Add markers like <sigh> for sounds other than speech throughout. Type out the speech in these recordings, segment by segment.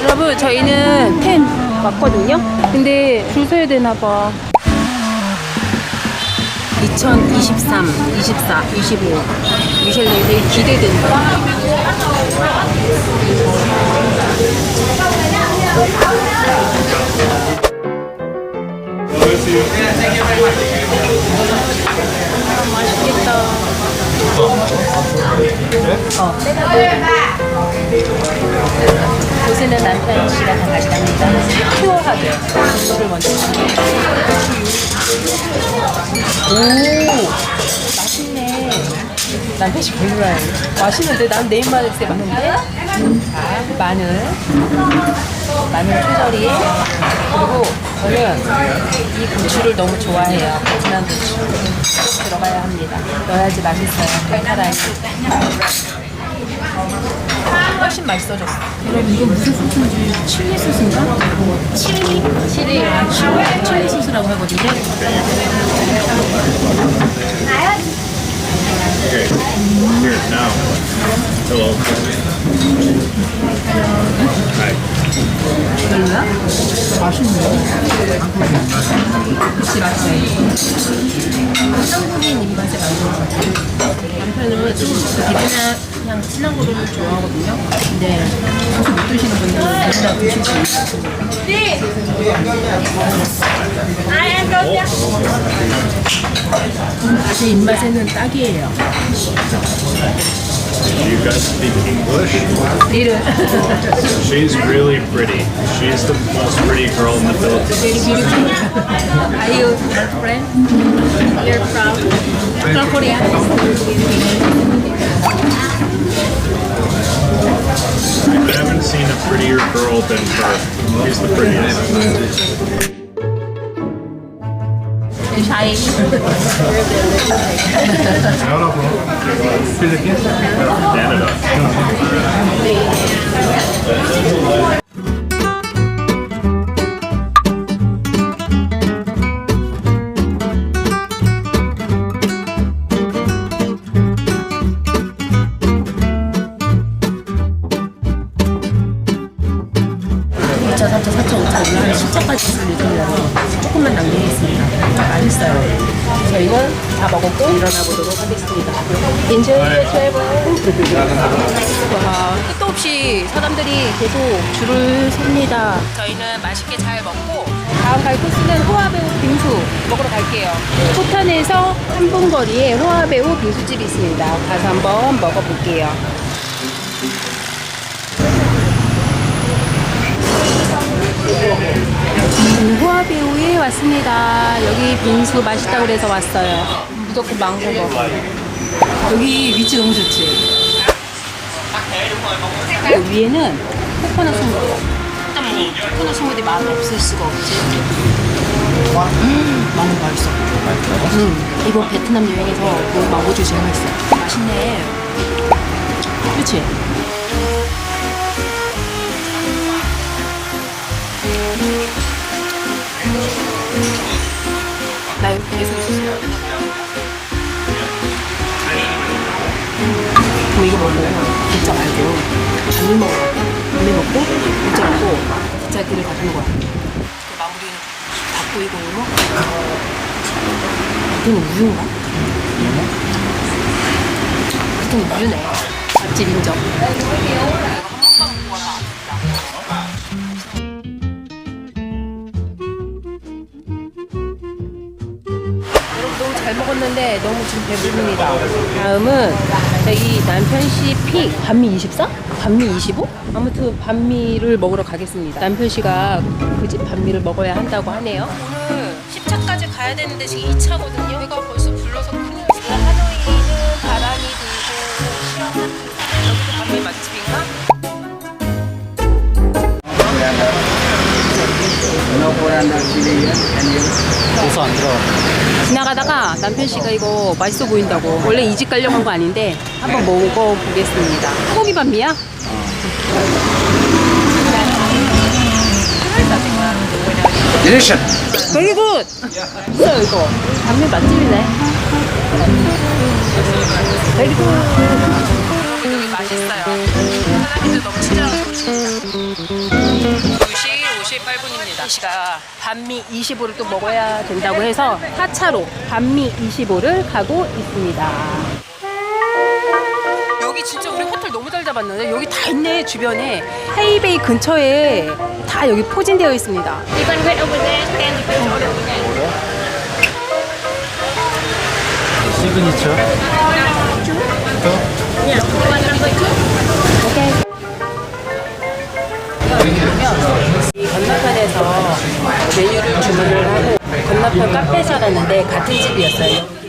여러분 저희는 텐 왔거든요. 근데 줄 서야 되나 봐. 2023, 24, 25 미셸랭 되게 기대된다. 맛있겠다. 요새는 남편 씨가 다 맛있답니다. 퓨어하게 이거를 먼저. 오, 맛있네. 남편 씨 별로라요. 맛있는데 난 내 입맛에 맞는데. 자, 마늘, 마늘 초절이 그리고 저는 이 고추를 너무 좋아해요. 베트남 고추 꼭 들어가야 합니다. 넣어야지 맛있어요. 칼칼하게. 훨씬 맛있어졌어. 그럼 이거 무슨 소스인지 칠리 소스인가? 칠리? 칠리. 아, 칠리, 칠리 소스라고 하거든요. Okay. Here, now. Hello. Hi. 별로야? 맛있네. 그치, 맛있어. 한국인 입맛에 맞는 것 같아. 남편은 좀 비비나 그냥 진한 거를 좋아하거든요. 근데 고수 못 드시는 분들은 비비나 드실 수 있어요. 제 입맛에는 딱이에요. Do you guys speak English? <laughs> She's really pretty. She's the most pretty girl in the Philippines. very beautiful. Are you her friend? You're from from Korea? I haven't seen a prettier girl than her. She's the prettiest en Shai. Canada. 계속 줄을 섭니다. 저희는 맛있게 잘 먹고 다음 갈 코스는 호화배우 빙수 먹으러 갈게요. 포탄에서 3분 거리에 호화배우 빙수집이 있습니다. 가서 한번 먹어볼게요. 저는 호화배우에 왔습니다. 여기 빙수 맛있다고 그래서 왔어요. 무조건 망고 먹어. 여기 위치 너무 좋지? 그 위에는 코코넛 스무디. 일단 뭐 코코넛 스무디 맛 없을 수가 없지. 음, 망고 맛있어. 음, 이번 베트남 여행에서 그 망고 주스 제일 맛있어. 맛있네. 그치? 나 여기 계속 있었어요. 그럼 이거 먹고 진짜 말고 반일 먹어. 진짜 먹고 진짜 길을 가는 거야. 그 마무리는 밥 보이고 이거? 이건 우유인가? 하여튼 우유네. 맛집 인정. 너무 잘 먹었는데 너무 지금 배부릅니다. 다음은 저희 남편 씨픽 반미 24? 반미 25? 아무튼 반미를 먹으러 가겠습니다. 남편 씨가 그 집 반미를 먹어야 한다고 하네요. 오늘 10차까지 가야 되는데 지금 2차거든요. 내가 벌써 불러서 큰일 났어. 하노이는 바람이 불고 시원한 여기도 반미 맛집인가? 고소 안 들어. 지나가다가 남편 씨가 이거 맛있어 보인다고 원래 이집 가려고 한 거 아닌데 한번 먹어보겠습니다. 소고기 반미야? 있어요 이거 반미 맛집이네 굿! 여기 맛있어요 사람들 너무 친절하고 아저씨가 반미 25를 또 먹어야 된다고 해서 4차로 반미 25를 가고 있습니다. 여기 진짜 우리 호텔 너무 잘 잡았는데 여기 다 있네 주변에 헤이베이 근처에 다 여기 포진되어 있습니다. Over there, stand the again. 시그니처 Yeah, one number two. 이 건너편에서 메뉴를 주문을 하고 건너편 카페 찾았는데 같은 집이었어요.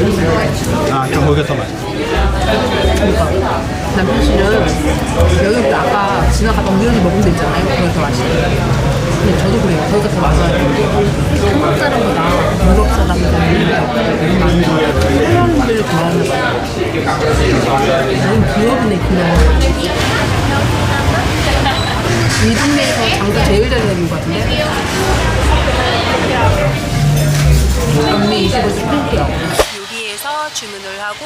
아좀 거기가 더 남편 씨는 여기 아까 지나가다 우연히 먹은 데 있잖아요. 거기 더 맛있어요. 근데 저도 그래요. 거기가 더 맛있어요. 한국 사람보다 유럽 많은 사람들을 좋아하는 거예요. 너무 귀여운데 귀여워. 이 동네에서 장사 제일 잘 되는 것 같은데? 언니 25주 팬티요. 여기에서 주문을 하고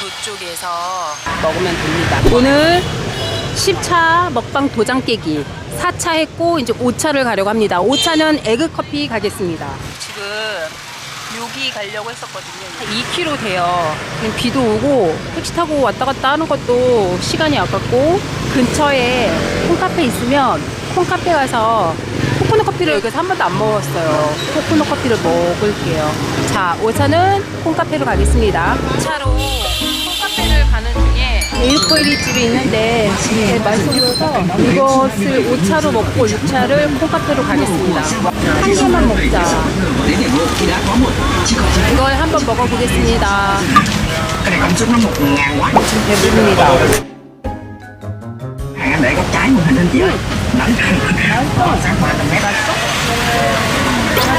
저쪽에서 먹으면 됩니다. 오늘 10차 먹방 도장 깨기 4차 했고 이제 5차를 가려고 합니다. 5차는 에그 커피 가겠습니다. 지금 여기 가려고 했었거든요. 2km 돼요. 그냥 비도 오고 택시 타고 왔다 갔다 하는 것도 시간이 아깝고 근처에 콩카페 있으면 콩카페 가서 코코넛 커피를 여기서 한 번도 안 먹었어요. 코코넛 커피를 먹을게요. 자, 5차는 콩카페로 가겠습니다. 차로 콩카페를 가는 중에 일코이리 집이 있는데 되게 맛있어 보여서 이것을 5차로 먹고 6차를 콩카페로 가겠습니다. 한 개만 먹자. 이걸 한번 먹어보겠습니다. quá 배부릅니다. Ba trăm mét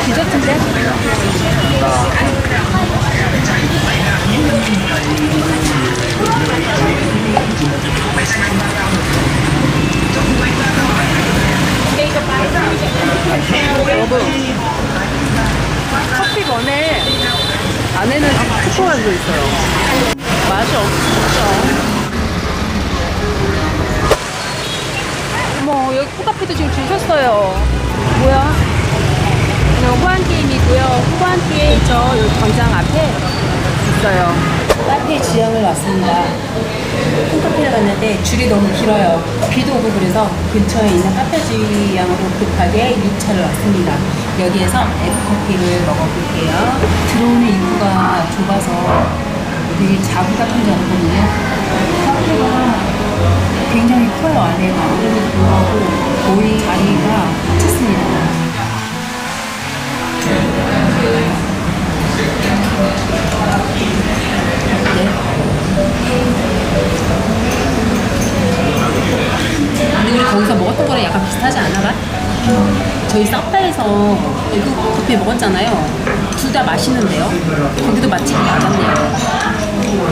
디저트인데? 여러분 커피 번에 안에는 초코가 들어있어요 맛이 없죠 어머 여기 코카페도 지금 줄 섰어요 뭐야 오늘 후한 게임이고요. 후한 게임 저 여기 광장 앞에 있어요. 카페 지형을 왔습니다. 콩카페를 갔는데 줄이 너무 길어요. 비도 오고 그래서 근처에 있는 카페 지향으로 급하게 6차를 왔습니다. 여기에서 에스커피를 먹어볼게요. 들어오는 입구가 좁아서 되게 자구 같은 줄 알았거든요. 카페가 굉장히 커요 안에가. 먹었잖아요. 둘 다 맛있는데요. 거기도 맛집이 맞았네요.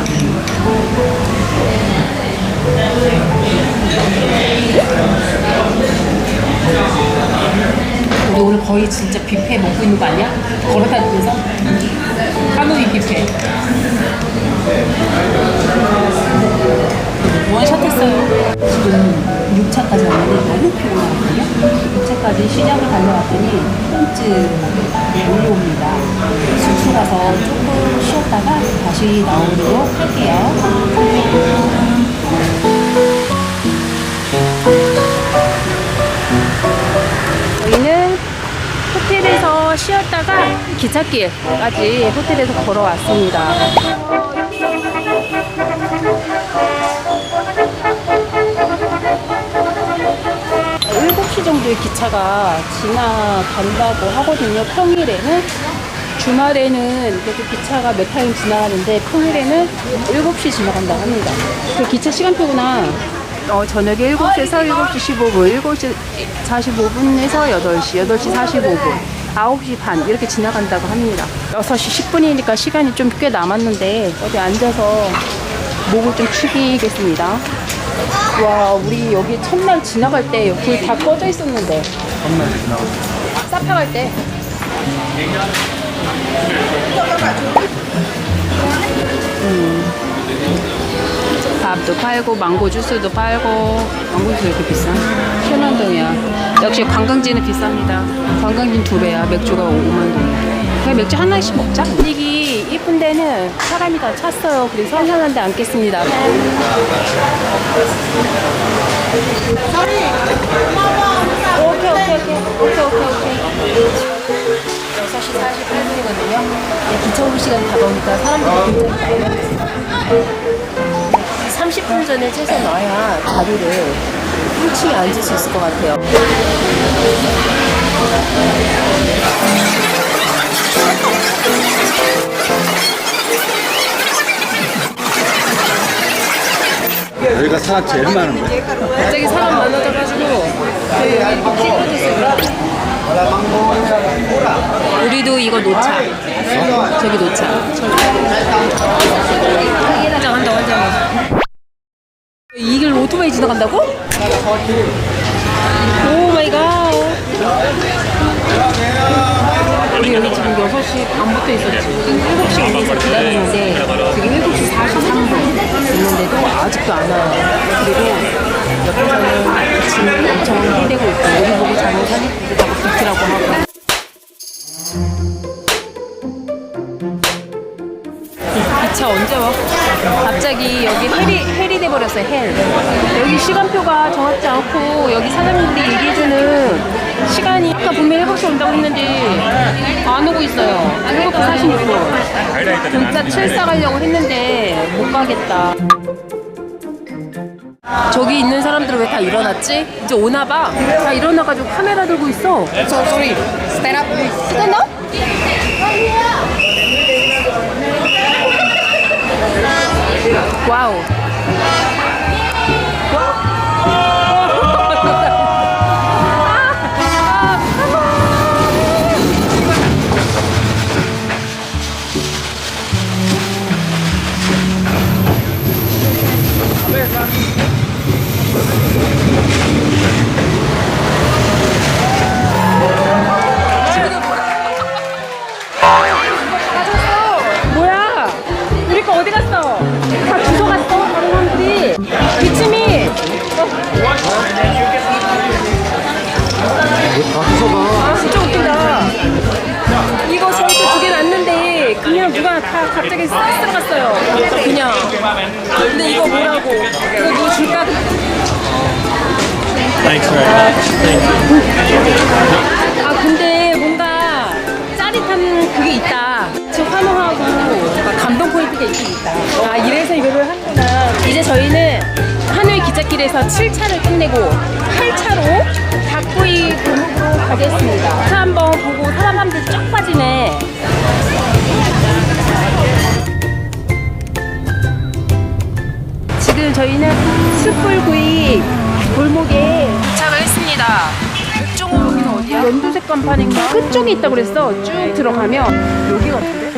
우리 오늘 거의 진짜 뷔페 먹고 있는 거 아니야? 걸어다니면서 하노이 뷔페. 원샷 했어요. 지금 6차까지 왔는데 너무 피곤하거든요. 6차까지 시장을 달려왔더니 홈즈 몰려옵니다. 숙소 가서 조금 쉬었다가 다시 나오도록 할게요. 저희는 호텔에서 쉬었다가 기찻길까지 호텔에서 걸어왔습니다. 7시 정도의 기차가 지나간다고 하거든요. 평일에는. 주말에는 이렇게 기차가 몇 타임 지나가는데 평일에는 7시 지나간다고 합니다. 그 기차 시간표구나. 어, 저녁에 7시에서 7시 15분, 7시 45분에서 8시, 8시 45분. 9시 반 이렇게 지나간다고 합니다. 6시 10분이니까 시간이 좀 꽤 남았는데 어디 앉아서 목을 좀 축이겠습니다. 와, 우리 여기 첫날 지나갈 때 불 다 꺼져 있었는데. 정말 지나가. 사파 갈 때. 음. 밥도 팔고 망고 주스도 팔고 망고 주스 왜 이렇게 비싸? 천원동이야. 역시 관광지는 비쌉니다. 관광지는 두 배야. 맥주가 5만 동이야. 그냥 맥주 하나씩 먹자. 분위기 이쁜 데는 사람이 다 찼어요. 그래서 한산한 데 앉겠습니다. 오케이 오케이 오케이 오케이 오케이 오케이 6시 48분이거든요. 기차 오는 시간 다 보니까 사람들이 굉장히 많아요. 30분 전에 최소 놔야 자리를 1층에 앉을 수 있을 것 같아요. 여기가 사람 제일 많은데? 갑자기 사람 많아져가지고 저희 여기 찍어주세요. 우리도 이거 놓자. 저기 놓자. 한장 한장 한장. 이길 오토바이 지나간다고? 오 마이 갓. 우리 여기 지금 6시 반부터 있었지. 7시 안에서 기다리는데 지금 7시 43분 안 와요. 그리고 옆에서는 기침이 엄청 힘대고 있고 우리 보고 사진들도 다 비키라고 하고 기차 언제 와? 갑자기 여기 헬이, 헬이 돼버렸어요, 헬. 여기 시간표가 정확지 않고, 여기 사장님들이 얘기해주는 시간이 아까 분명히 7시 온다고 했는데, 안 오고 있어요. 7시 46분. 진짜 7사 가려고 했는데, 못 가겠다. 저기 있는 사람들은 왜 다 일어났지? 이제 오나 봐. 다 일어나가지고 카메라 들고 있어. So sorry. Stand up. Stand up? 와우. 아 근데 뭔가 짜릿한 그게 있다. 지금 환호하고 감동 포인트가 있긴 있다. 아 이래서 이거를 하는구나. 이제 저희는 하노이 기찻길에서 7차를 끝내고 8차로 닭구이 골목으로 가겠습니다. 차 한번 보고 사람 한들 쫙 빠지네. 지금 저희는 숯불구이 골목에 했습니다. 목종호 여기는 어디야? 연두색 간판인가? 끝쪽에 있다고 그랬어. 쭉 들어가면 여기 같은데?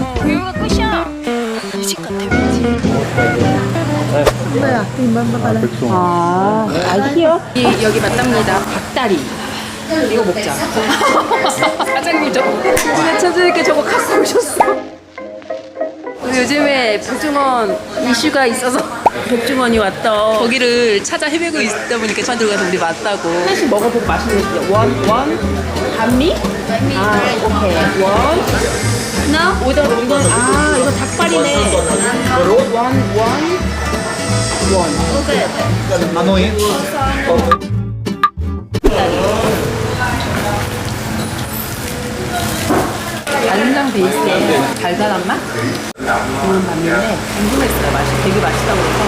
어, 여기가 끝이야. 이집 같아 왠지. 아, 아 히어? 이, 여기 맞답니다. 닭다리. 이거 먹자. <laughs> 사장님 저거 차장님께 저거 갖고 오셨어. 요즘에 백종원 이슈가 있어서 백종원이 왔다. 거기를 찾아 헤매고 있다 보니까 차 들어가서 우리 맞다고. 하나씩 먹어보고 맛있는 거 있어요. 원, 원, 반미? 아, 오케이. 원. 나? 오더, 이건, 아, 이거 닭발이네. 원, 원, 원. 오케이. 만호이? 간장 베이스에 달달한 맛? 그런 반면에 궁금했어요. 맛이 되게 맛있다고 해서.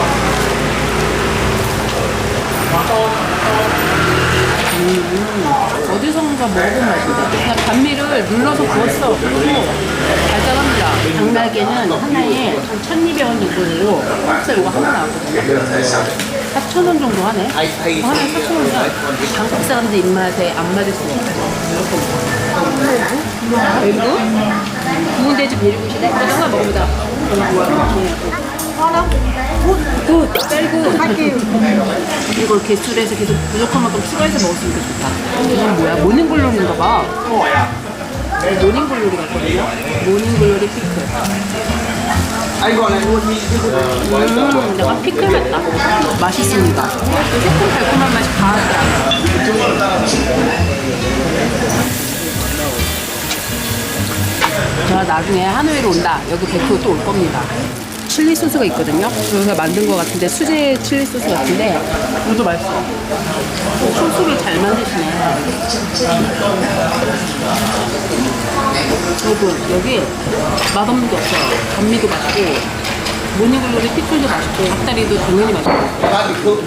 음, 어디선가 먹어본 맛인데 그냥 반미를 눌러서 구웠어. 그리고 달달합니다. 당나귀는 하나에 한 1200원 정도 되고 흑살 이거 하나 나왔거든요. 4,000원 정도 하네. 어, 하나에 4,000원이면 당 사람들 입맛에 안 맞을 수가 없어요. 그리고 구운 돼지 비빔국수에 이거 하나 먹어보자. 굿! 쌀고 이걸 개수해서 계속 부족한 만큼 추가해서 먹었으니까 좋다. 이건 뭐야? 모닝글로리인가 봐. 모닝글로리 같거든요. 모닝글로리 피클. 음, 내가 피클 같다. 맛있습니다. 새콤달콤한 맛이 강하더라. 제가 나중에 하노이로 온다. 여기 100%또 올 겁니다. 칠리 소스가 있거든요. 여기서 만든 것 같은데 수제 칠리 소스 같은데 이것도 맛있어. 소스를 잘 만드시네. 여러분 여기 맛없는 게 없어요. 단미도 맛있고 모닝글로리 피클도 맛있고 닭다리도 당연히 맛있고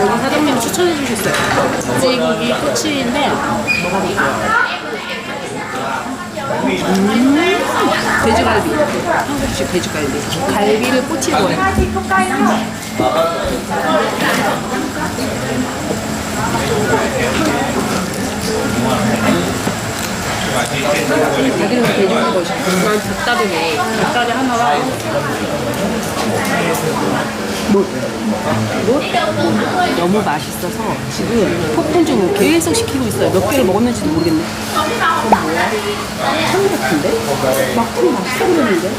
여기 사장님 추천해 주셨어요. 찌고기 꼬치인데 먹어볼게요. 음, 돼지갈비. 한국식 돼지갈비. 갈비를 꼬치에 넣어 뭐? 너무 맛있어서 지금 폭풍 중을 계속 시키고 있어요. 몇 개를 먹었는지도 모르겠네. 참 같은데? 막참 맛있어 보이는데?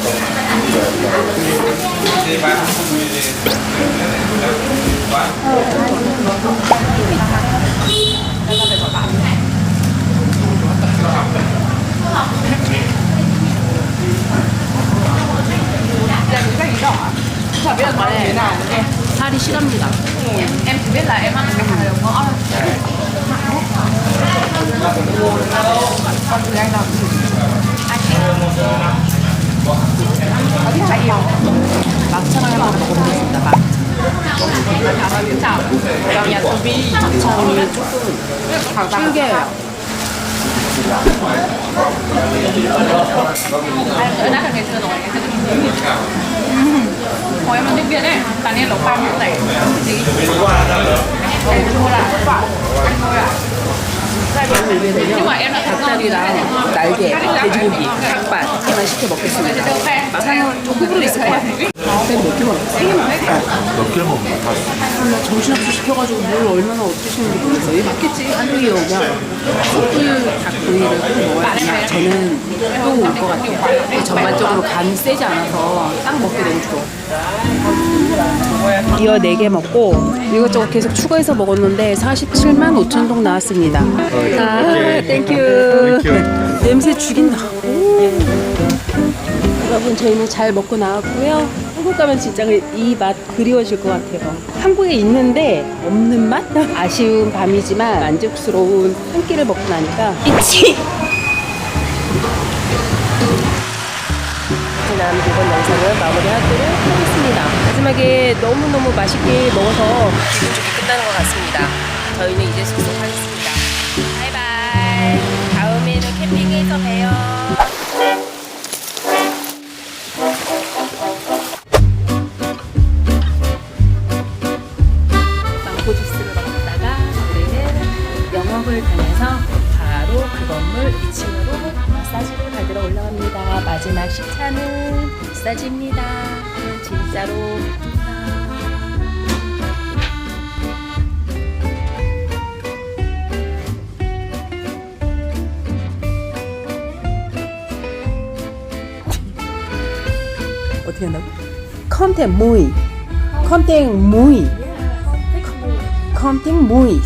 살이 실합니다. Em chỉ biết là em ăn cái hàng đồng ngõ 막창을 한번 먹어보겠습니다. 막. chảo vào nhà tù vi 막창이 조금 쫄겨요. 날개, 돼지고기, 닭발 시켜 먹겠습니다. 있을 것 같아요. 쌤 몇개 먹었어? 세개 먹었어? 몇개 먹나? 정신없이 시켜가지고 뭘 얼마나 어떠시는지 모르겠어요. 이게 맞겠지? 한국에 오면 숯불 닭구이를 꼭 먹어야 되나? 저는 또 올 것 같아요. 전반적으로 간이 세지 않아서 딱 먹기 너무 좋아. 이어 4개 먹고 이것저것 계속 추가해서 먹었는데 47만 5천 동 나왔습니다. 아, 땡큐. 냄새 죽인다. 오. 여러분 저희는 잘 먹고 나왔고요. 한국 가면 진짜 이 맛 그리워질 것 같아요. 한국에 있는데 없는 맛? <laughs> 아쉬운 밤이지만 만족스러운 한 끼를 먹고 나니까 있지. 지난 이번 영상을 마무리하도록 하겠습니다. 마지막에 너무너무 맛있게 먹어서 기분 좋게 끝나는 것 같습니다. 저희는 이제 숙소 가겠습니다. 바이바이. 다음에는 캠핑에서 봬요. 영업을 다녀서 바로 그 건물 2층으로 마사지를 받으러 올라갑니다. 마지막 식차는 마사지입니다. 진짜로 어떻게 한다고? 컨텐 모이 컨텐 모이 컨텐 모이